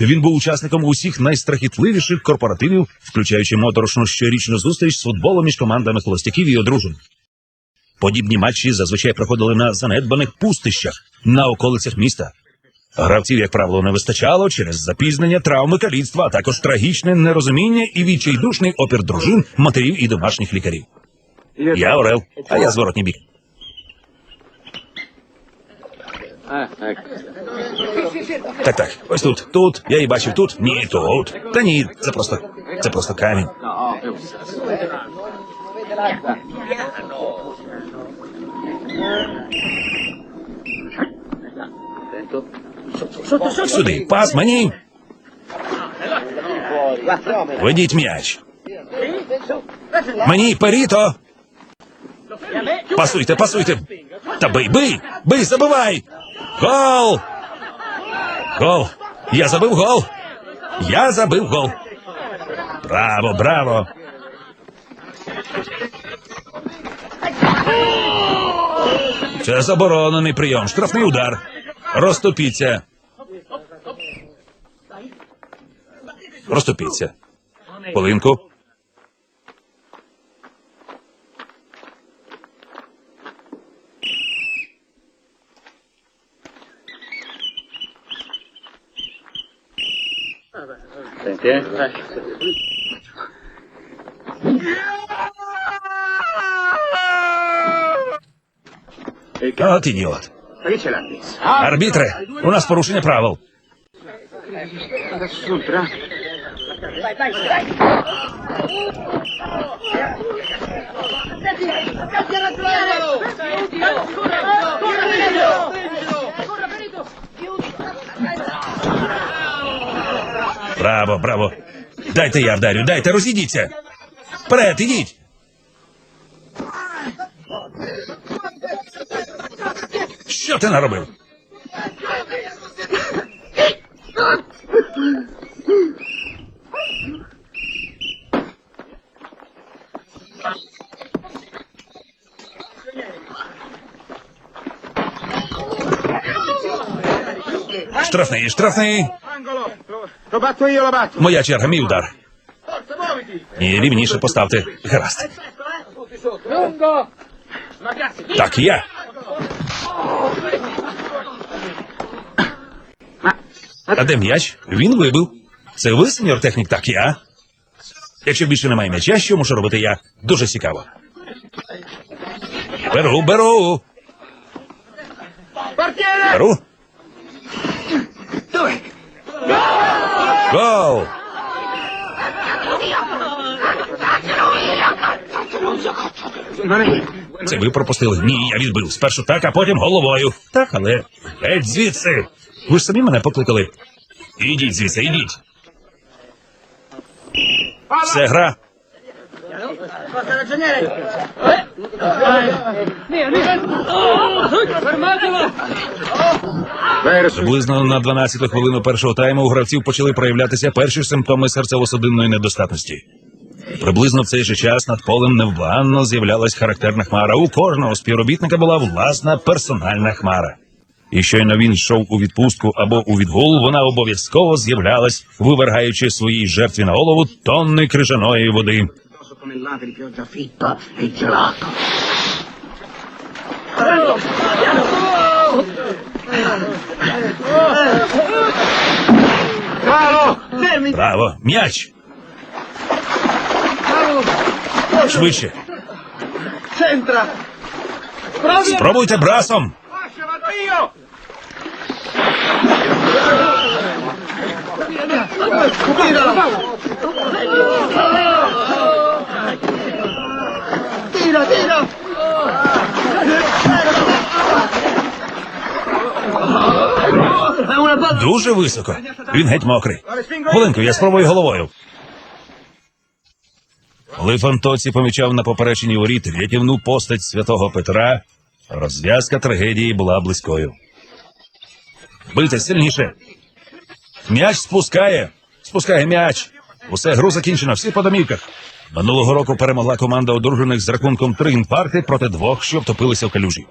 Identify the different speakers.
Speaker 1: Він був учасником усіх найстрахітливіших корпоративів, включаючи моторошну щорічну зустріч з футболом між командами холостяків і одружень. Подібні матчі зазвичай проходили на занедбаних пустищах на околицях міста. Гравців, як правило, не вистачало через запізнення, травми, каліцтва, а також трагічне нерозуміння і відчайдушний опір дружин, матерів і домашніх лікарів. Я Орел, а я зворотній бік. Так, так, ось тут, тут. Я її бачив тут. Ні, тут. Та ні, це просто. Це просто камінь. Сюди, пас мені. Ведіть м'яч. Мені періто. Пасуйте, пасуйте. Та бий, бий, бий, забивай. Гол! Гол! Я забив гол! Я забив гол! Браво, браво! Це заборонений прийом. Штрафний удар. Розступіться. Розступіться. Хвилинку. От ідіот. Арбітре, у нас порушення правил. Браво, браво. Дайте я вдарю, дайте, розійдіться. Вперед, ідіть. Що ти наробив? Штрафний, штрафний. Моя черга, мій удар. Ні, рівніше поставте. Гаразд. Так, я. А де м'яч? Він вибив. Це ви, сеньор технік, так я. Якщо більше немає м'яча, що мушу робити я? Дуже цікаво. Беру, беру. Беру. Гол! Це ви пропустили. Ні, я відбив. Спершу так, а потім головою. Так, але. Геть звідси. Ви ж самі мене покликали. Ідіть звідси, ідіть. Все гра.
Speaker 2: Verso.
Speaker 1: Приблизно на 12-ту хвилину першого тайму у гравців почали проявлятися перші симптоми серцево-судинної недостатності. Приблизно в цей же час над полем невблаганно з'являлась характерна хмара. У кожного співробітника була власна персональна хмара. І щойно він йшов у відпустку або у відгул, вона обов'язково з'являлась, вивергаючи своїй жертві на голову тонни крижаної води.
Speaker 2: Addosso tonnellate di pioggia fitta e gelato. Bravo! Fermi!
Speaker 1: Браво! М'яч! Швидше!
Speaker 2: Centra! Provi!
Speaker 1: Спробуйте брасом!
Speaker 2: Lascia, Tira, tira!
Speaker 1: Дуже високо. Він геть мокрий. Хвилинку, я спробую головою. Коли Фантоці помічав на попереченні воріт рятівну постать святого Петра, розв'язка трагедії була близькою. Бийте сильніше. М'яч спускає. Спускає м'яч. Усе гру закінчено, всі по домівках. Минулого року перемогла команда одружених з рахунком три інфаркти проти двох, що втопилися в калюжі.